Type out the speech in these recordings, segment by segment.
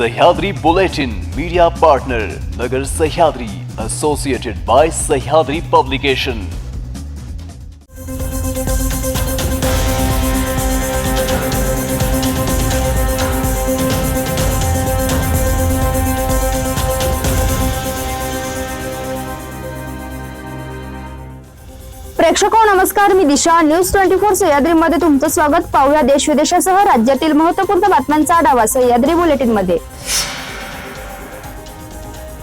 Sahyadri bulletin media partner Nagar Sahyadri associated by Sahyadri publication प्रेक्षको नमस्कार मी Disha. News twenty four सह्याद्रीमध्ये तुमचं स्वागत. पाहूया देश विदेशासह राज्यातील महत्त्वपूर्ण बातम्यांचा आढावा सह्याद्री बुलेटिनमध्ये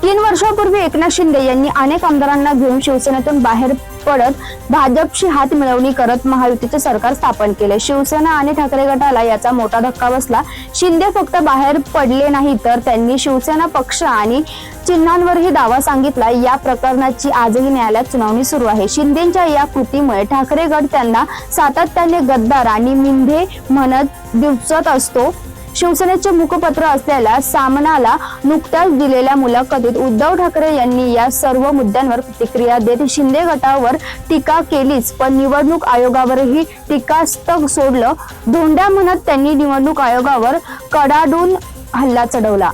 तीन वर्षापूर्वी एकनाथ शिंदे यांनी अनेक आमदारांना घेऊन शिवसेनेतून बाहेर पडत भाजपशी हात मिळवणी करत महायुतीचे सरकार स्थापन केले. शिवसेना आणि ठाकरे गटाला याचा मोठा धक्का बसला. शिंदे फक्त बाहेर पडले नाही तर त्यांनी शिवसेना पक्ष आणि चिन्हांवरही दावा सांगितला. या प्रकरणाची आजही न्यायालयात सुनावणी सुरू आहे. शिंदेच्या या कृतीमुळे ठाकरे गट त्यांना सातत्याने गद्दार आणि मिंधे म्हणत दिवसत असतो. शिवसेनेचे मुखपत्र असलेल्या सामनाला नुकत्याच दिलेल्या मुलाखतीत उद्धव ठाकरे यांनी या सर्व मुद्द्यांवर प्रतिक्रिया देत शिंदे गटावर टीका केलीच पण निवडणूक आयोगावरही टीकास्तक सोडलं. धोंड्या म्हणत त्यांनी निवडणूक आयोगावर कडाडून हल्ला चढवला.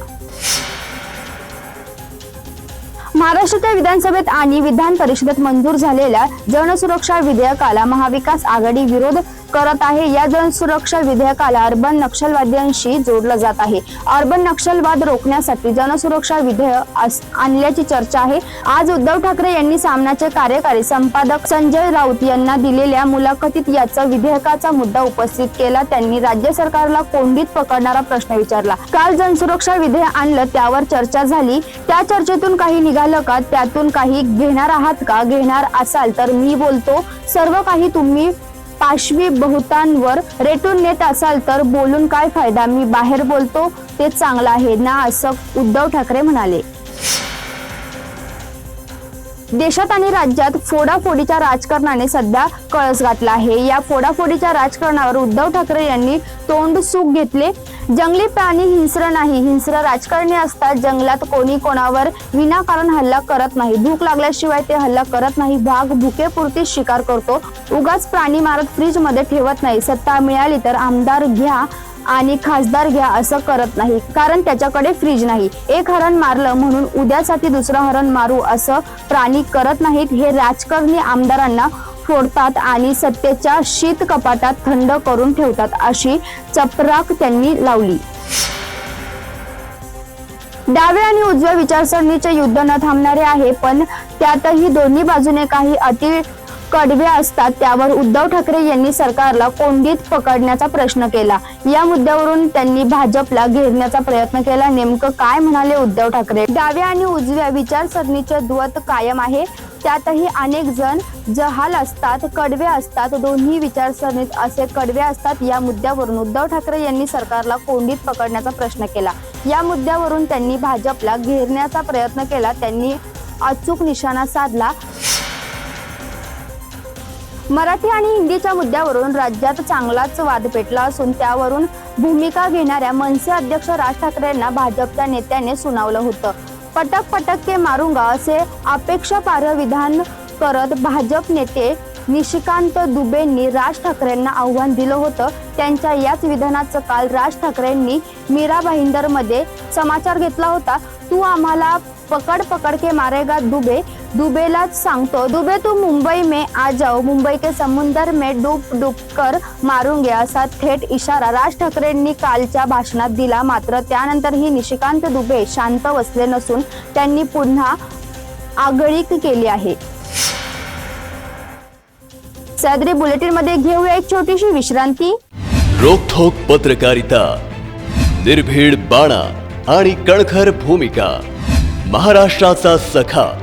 महाराष्ट्राच्या विधानसभेत आणि विधान परिषदेत मंजूर झालेल्या जनसुरक्षा विधेयकाला महाविकास आघाडी विरोध करत आहे. या जनसुरक्षा विधेयकाला अर्बन नक्षलवाद्यांशी जोडलं जात आहे. अर्बन नक्षलवाद रोखण्यासाठी जनसुरक्षा विधेयक आणल्याची चर्चा आहे. आज उद्धव ठाकरे यांनी सामनाचे कार्यकारी संपादक संजय राऊत यांना दिलेल्या मुलाखतीत याचा विधेयकाचा मुद्दा उपस्थित केला. त्यांनी राज्य सरकारला कोंडीत पकडणारा प्रश्न विचारला. काल जनसुरक्षा विधेयक आणलं त्यावर चर्चा झाली. त्या चर्चेतून काही निघालं का त्यातून काही घेणार आहात का? घेणार असाल तर मी बोलतो. सर्व काही तुम्ही पाशवी बहुतांवर रेटून नेत असाल तर बोलून काय फायदा? मी बाहेर बोलतो ते चांगलं आहे. ना असं उद्धव ठाकरे म्हणाले. देशात आणि राज्यात फोडाफोडीच्या राजकारणाने सध्या कळस घातला आहे. या फोडाफोडीच्या राजकारणावर उद्धव ठाकरे यांनी तोंड सुख घेतले. जंगली प्राणी हिंस्र नाही. हिंस्र राजकारणी असतात. जंगलात कोणी कोणावर विनाकारण हल्ला करत नाही. भूक लागल्याशिवाय ते हल्ला करत नाही. भाग भुकेपुरती शिकार करतो. उगाच प्राणी मारत फ्रीजमध्ये ठेवत नाही. सत्ता मिळाली तर आमदार घ्या. आणि खासदार घ्या असं करत नाही कारण त्याच्याकडे फ्रीज नाही. एक हरण मारलं म्हणून उद्यासाठी दुसरं हरण मारू असं प्राणी करत नाहीत. हे राजकारणी आमदारांना फोडतात आणि सत्तेच्या शीत कपाटात थंड करून ठेवतात अशी चपराक त्यांनी लावली. डाव्या आणि उजव्या विचारसरणीचे युद्ध न थांबणारे आहे पण त्यातही दोन्ही बाजूने काही अति कडवे असतात त्यावर उद्धव ठाकरे यांनी सरकारला कोंडीत पकडण्याचा प्रश्न केला. या मुद्द्यावरून त्यांनी भाजपला घेरण्याचा प्रयत्न केला. नेमकं काय म्हणाले उद्धव ठाकरे? डाव्या आणि उजव्या विचारसरणीचे द्वत कायम आहे. त्यातही अनेक जण जहाल असतात कडवे असतात. दोन्ही विचारसरणीत असे कडवे असतात. या मुद्द्यावरून उद्धव ठाकरे यांनी सरकारला कोंडीत पकडण्याचा प्रश्न केला. या मुद्द्यावरून त्यांनी भाजपला घेरण्याचा प्रयत्न केला. त्यांनी अचूक निशाणा साधला. मराठी आणि हिंदीच्या मुद्द्यावरून राज्यात चांगलाच वाद पेटला असून त्यावरून भूमिका घेणाऱ्या मनसे अध्यक्ष राज ठाकरेंना भाजपच्या नेत्याने सुनावलं होतं. पटक पटक के मारुंगा असे अपेक्षापार्ह विधान करत भाजप नेते निशिकांत दुबेंनी राज ठाकरेंना आव्हान दिलं होतं. त्यांच्या याच विधानाचं काल राज ठाकरेंनी मीरा भाईंदरमध्ये समाचार घेतला होता. तू आम्हाला पकड पकड के मारेगा दुबे दुबेलाच सांगतो दुबे तू मुंबई में आ जाओ मुंबई के समुंदर में डूब डूब कर घ्या असा थेट इशारा. राज ठाकरेंनी कालच्या भाषणात दिला मात्र त्यानंतरही निशिकांत दुबे शांत बसले नसून त्यांनी पुन्हा आगळीक केली आहे. सदरी बुलेटिनमध्ये घेऊया एक छोटीशी विश्रांती. रोखोक पत्रकारिता निर्भीड बाणा आणि कणखर भूमिका महाराष्ट्राचा सखा.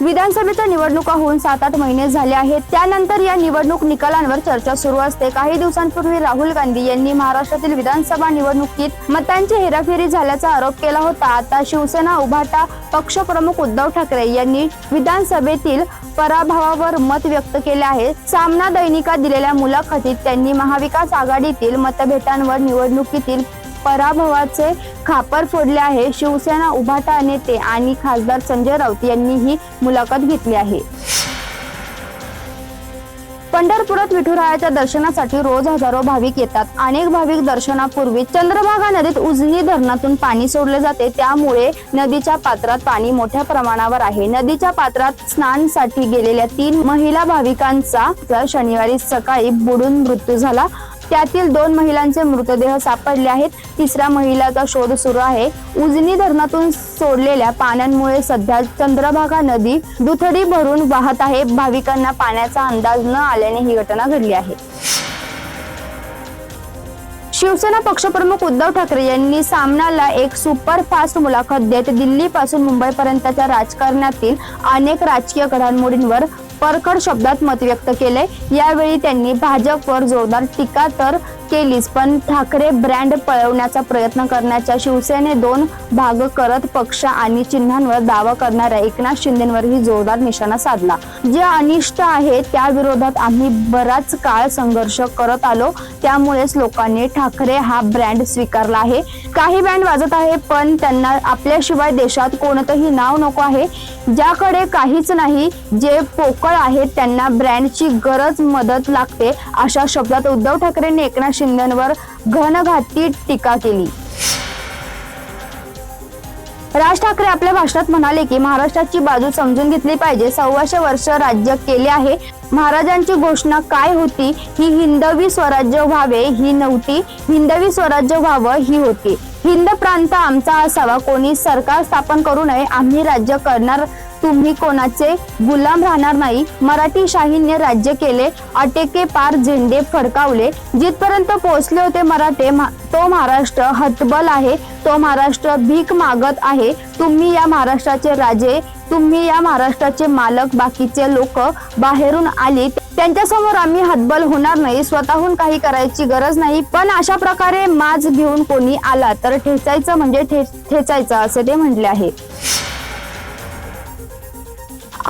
विधानसभेच्या निवडणुका होऊन सात आठ महिने झाले आहेत. त्यानंतर या निवडणूक निकालांवर चर्चा सुरू असते. काही दिवसांपूर्वी राहुल गांधी यांनी महाराष्ट्रातील विधानसभा निवडणुकीत मतांची हेराफेरी झाल्याचा आरोप केला होता. आता शिवसेना उभाटा पक्षप्रमुख उद्धव ठाकरे यांनी विधानसभेतील पराभवावर मत व्यक्त केले आहे. सामना दैनिकात दिलेल्या मुलाखतीत त्यांनी महाविकास आघाडीतील मतभेटांवर निवडणुकीतील पराभवाचे खापर फोडले आहे. शिवसेना उभाटा नेते आणि खासदार संजय राऊत यांनी ही मुलाखत घेतली आहे. पंढरपुरात विठुरायाच्या दर्शनासाठी रोज हजारो भाविक येतात. अनेक भाविक दर्शनापूर्वी चंद्रभागा नदीत उजनी धरणातून पाणी सोडले जाते. त्यामुळे नदीच्या पात्रात पाणी मोठ्या प्रमाणावर आहे. नदीच्या पात्रात स्नानसाठी गेलेल्या तीन महिला भाविकांचा शनिवारी सकाळी बुडून मृत्यू झाला. त्यातील दोन महिलांचे मृतदेह सापडले आहेत. तिसऱ्या महिलाचा शोध सुरू आहे. उजनी धरणातून सोडलेल्या पाण्यामुळे सध्या चंद्रभागा नदी दुथडी भरून वाहत आहे. भाविकांना पाण्याचा अंदाज न आल्याने ही घटना घडली आहे. शिवसेना पक्षप्रमुख उद्धव ठाकरे यांनी सामनाला एक सुपरफास्ट मुलाखत देत दिल्लीपासून मुंबईपर्यंतच्या राजकारणातील अनेक राजकीय घडामोडींवर परखड शब्दात मत व्यक्त केले यावेळी त्यांनी भाजपवर जोरदार टीका तर केलीच पण ठाकरे ब्रँड पळवण्याचा प्रयत्न करण्याच्या शिवसेने दोन भाग करत पक्ष आणि चिन्हांवर दावा करणाऱ्या एकनाथ शिंदेवरही जोरदार निशाणा साधला. जे अनिष्ट आहे त्या विरोधात आम्ही बराच काळ संघर्ष करत आलो. त्यामुळेच लोकांनी ठाकरे हा ब्रँड स्वीकारला आहे. काही बँड वाजत आहे पण त्यांना आपल्याशिवाय देशात कोणतंही नाव नको आहे. ज्याकडे काहीच नाही जे पोकळ आहेत त्यांना ब्रँडची गरज मदत लागते अशा शब्दात उद्धव ठाकरेंनी एकनाथ शिंदेवर घनघाती टीका केली. राज ठाकरे आपल्या भाषणात म्हणाले की महाराष्ट्राची बाजू समजून घेतली पाहिजे. सव्वाशे वर्ष राज्य केले आहे. महाराजांची घोषणा काय होती? ही हिंदवी स्वराज्य व्हावे ही नव्हती. हिंदवी स्वराज्य व्हावं ही होती. हिंद प्रांत आमचा असावा. कोणी सरकार स्थापन करू नये आम्ही राज्य करणार तुम्ही कोणाचे गुलाम राहणार नाही मराठी शाहीने राज्य केले अटेके पार झेंडे फडकावले. जिथपर्यंत पोहोचले होते मराठे मा- तो महाराष्ट्र हतबल आहे तो महाराष्ट्र भीक मागत आहे. तुम्ही या महाराष्ट्राचे राजे तुम्ही या महाराष्ट्राचे मालक बाकीचे लोक बाहेरून आली. त्यांच्यासमोर आम्ही हतबल होणार नाही स्वतःहून काही करायची गरज नाही. पण अशा प्रकारे माज घेऊन कोणी आला तर ठेचायचं म्हणजे ठेचायचं असे ते म्हटले आहे.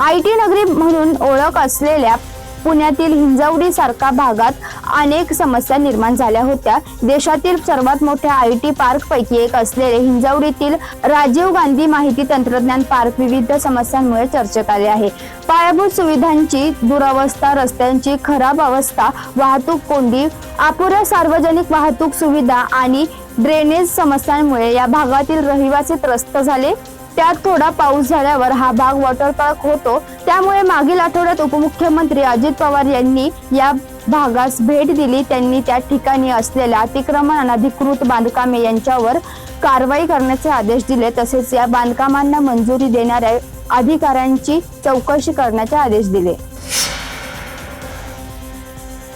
आय टी नगरी म्हणून ओळख असलेल्या पुण्यातील हिंजवडी सारखा भागात अनेक समस्या निर्माण झाल्या होत्या. देशातील सर्वात मोठ्या आय टी पार्क पैकी एक असलेले हिंजवडीतील राजीव गांधी माहिती तंत्रज्ञान पार्क विविध समस्यांमुळे चर्चेत आले आहे. पायाभूत सुविधांची दुरावस्था रस्त्यांची खराब अवस्था वाहतूक कोंडी अपुऱ्या सार्वजनिक वाहतूक सुविधा आणि ड्रेनेज समस्यांमुळे या भागातील रहिवासी त्रस्त झाले. त्यात थोडा पाऊस झाल्यावर हा भाग वॉटर पार्क होतो. त्यामुळे मागील आठवड्यात उपमुख्यमंत्री अजित पवार यांनी या भागास भेट दिली. त्यांनी त्या ठिकाणी असलेल्या अतिक्रमण अनधिकृत बांधकामे यांच्यावर कारवाई करण्याचे आदेश दिले. तसेच या बांधकामांना मंजुरी देणाऱ्या अधिकाऱ्यांची चौकशी करण्याचे आदेश दिले.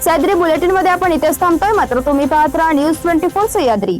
सह्याद्री बुलेटिनमध्ये आपण इथेच थांबतोय. मात्र तुम्ही पाहत राहा न्यूज ट्वेंटी फोर सह्याद्री.